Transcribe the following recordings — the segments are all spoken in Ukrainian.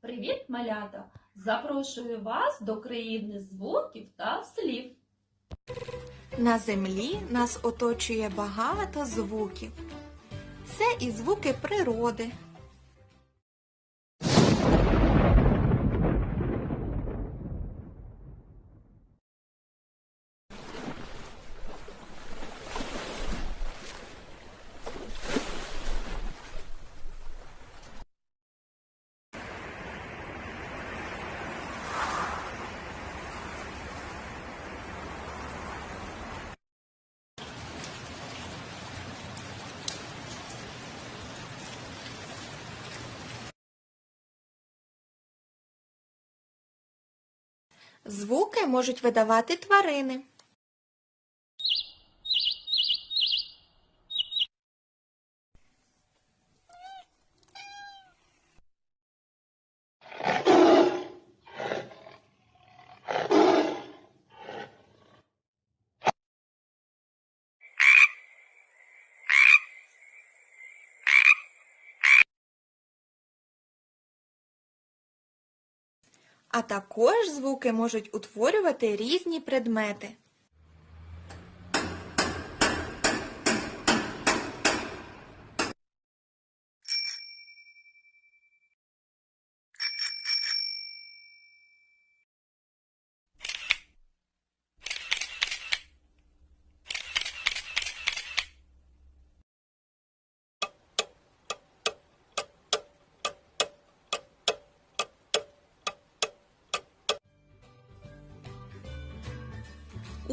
Привіт, малята! Запрошую вас до країни звуків та слів. На землі нас оточує багато звуків. Це і звуки природи, звуки можуть видавати тварини. А також звуки можуть утворювати різні предмети.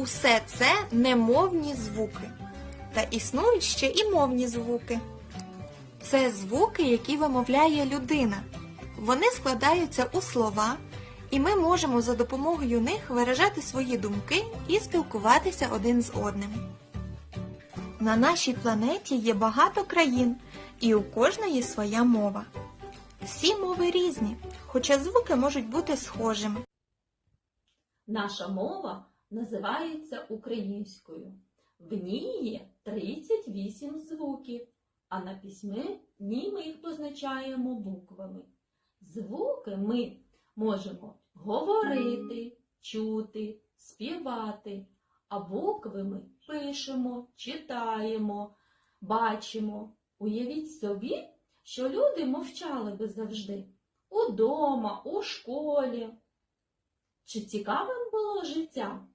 Усе це немовні звуки. Та існують ще і мовні звуки. Це звуки, які вимовляє людина. Вони складаються у слова, і ми можемо за допомогою них виражати свої думки і спілкуватися один з одним. На нашій планеті є багато країн, і у кожної своя мова. Всі мови різні, хоча звуки можуть бути схожими. Наша мова називається українською. В ній є 38 звуків, а на письмі ми їх позначаємо буквами. Звуки ми можемо говорити, чути, співати, а букви ми пишемо, читаємо, бачимо. Уявіть собі, що люди мовчали би завжди удома, у школі. Чи цікавим було життя?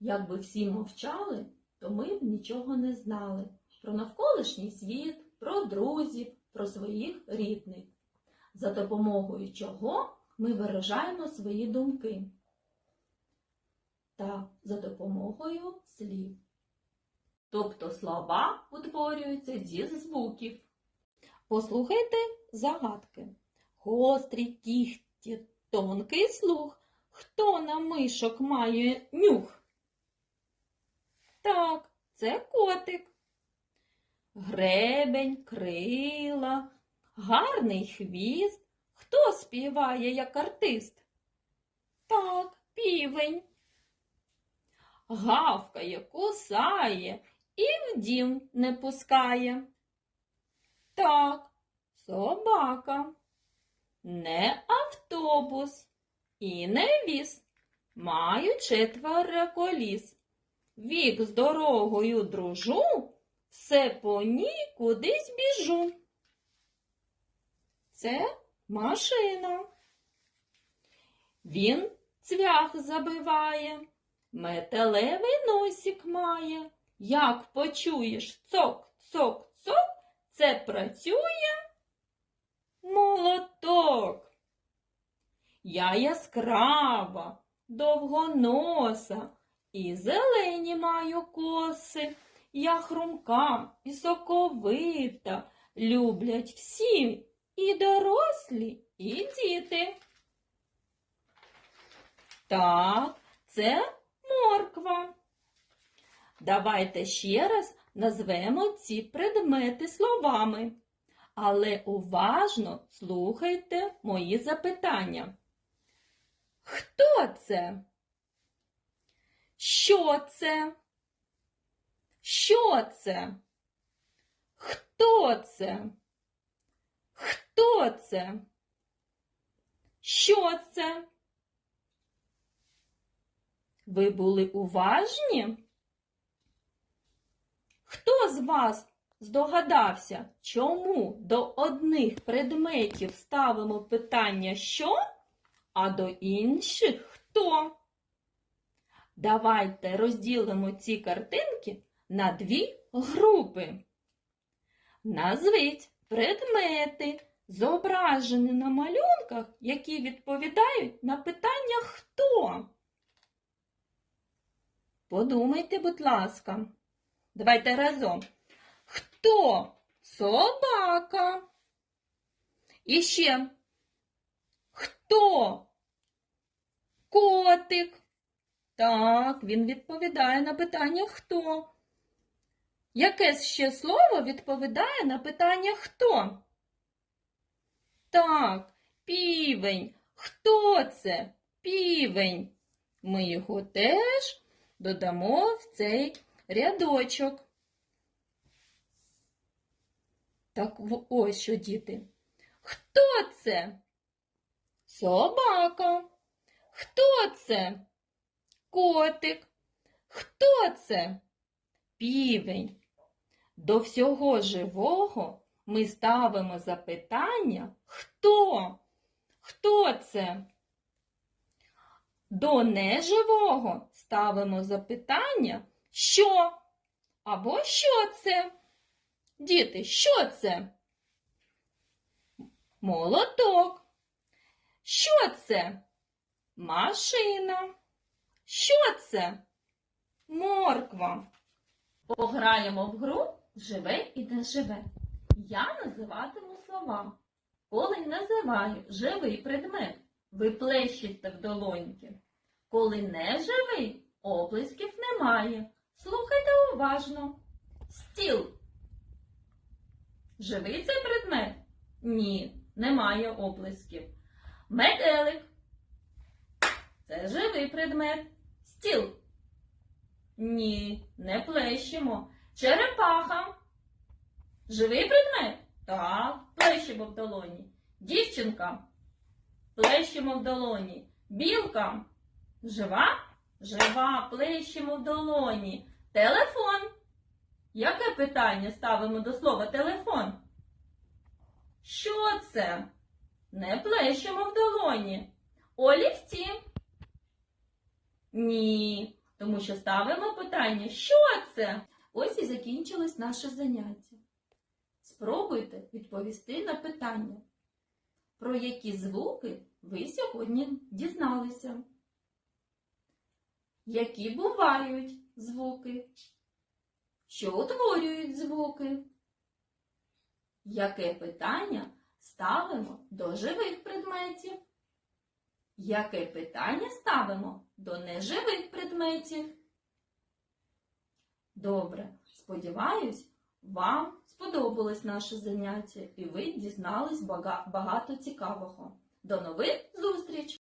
Якби всі мовчали, то ми б нічого не знали про навколишній світ, про друзів, про своїх рідних, за допомогою чого ми виражаємо свої думки та за допомогою слів. Тобто слова утворюються зі звуків. Послухайте загадки. Гострі кіхті, тонкий слух. Хто на мишок має нюх? Так, це котик. Гребень, крила, гарний хвіст. Хто співає як артист? Так, півень. Гавкає, кусає і в дім не пускає. Так, собака. Не автобус і не віз. Маю четверо коліс. Вік з дорогою дружу, все по ній кудись біжу. Це машина. Він цвях забиває, металевий носик має. Як почуєш цок, цок, цок, це працює молоток. Я яскрава, довгоноса, і зелені маю коси. Я хрумка і соковита, люблять всі і дорослі, і діти. Так, це морква. Давайте ще раз назвемо ці предмети словами. Але уважно слухайте мої запитання. Хто це? Що це? Що це? Хто це? Хто це? Що це? Ви були уважні? Хто з вас здогадався, чому до одних предметів ставимо питання що, а до інших хто? Давайте розділимо ці картинки на дві групи. Назвіть предмети, зображені на малюнках, які відповідають на питання хто. Подумайте, будь ласка. Давайте разом. Хто? Собака. І ще. Хто? Котик. Так, він відповідає на питання хто. Яке ще слово відповідає на питання хто? Так, півень. Хто це? Півень. Ми його теж додамо в цей рядочок. Так ось що, діти. Хто це? Собака. Хто це? Котик. Хто це? Півень. До всього живого ми ставимо запитання хто? Хто це? До неживого ставимо запитання що? Або що це? Діти, що це? Молоток. Що це? Машина. Що це? Морква. Пограємо в гру живе і не живе. Я називатиму слова. Коли називаю живий предмет, ви плещете в долоньки. Коли не живий, оплесків немає. Слухайте уважно. Стіл. Живий цей предмет? Ні, немає оплесків. Метелик. Це живий предмет. Стіл. Ні, не плещемо. Черепаха. Живий предмет? Так, плещемо в долоні. Дівчинка. Плещемо в долоні. Білка. Жива? Жива, плещемо в долоні. Телефон. Яке питання ставимо до слова телефон? Що це? Не плещемо в долоні. Олівці. Ні, тому що ставимо питання, що це? Ось і закінчилось наше заняття. Спробуйте відповісти на питання, про які звуки ви сьогодні дізналися. Які бувають звуки? Що утворюють звуки? Яке питання ставимо до живих предметів? Яке питання ставимо до неживих предметів? Добре, сподіваюсь, вам сподобалось наше заняття і ви дізнались багато цікавого. До нових зустріч!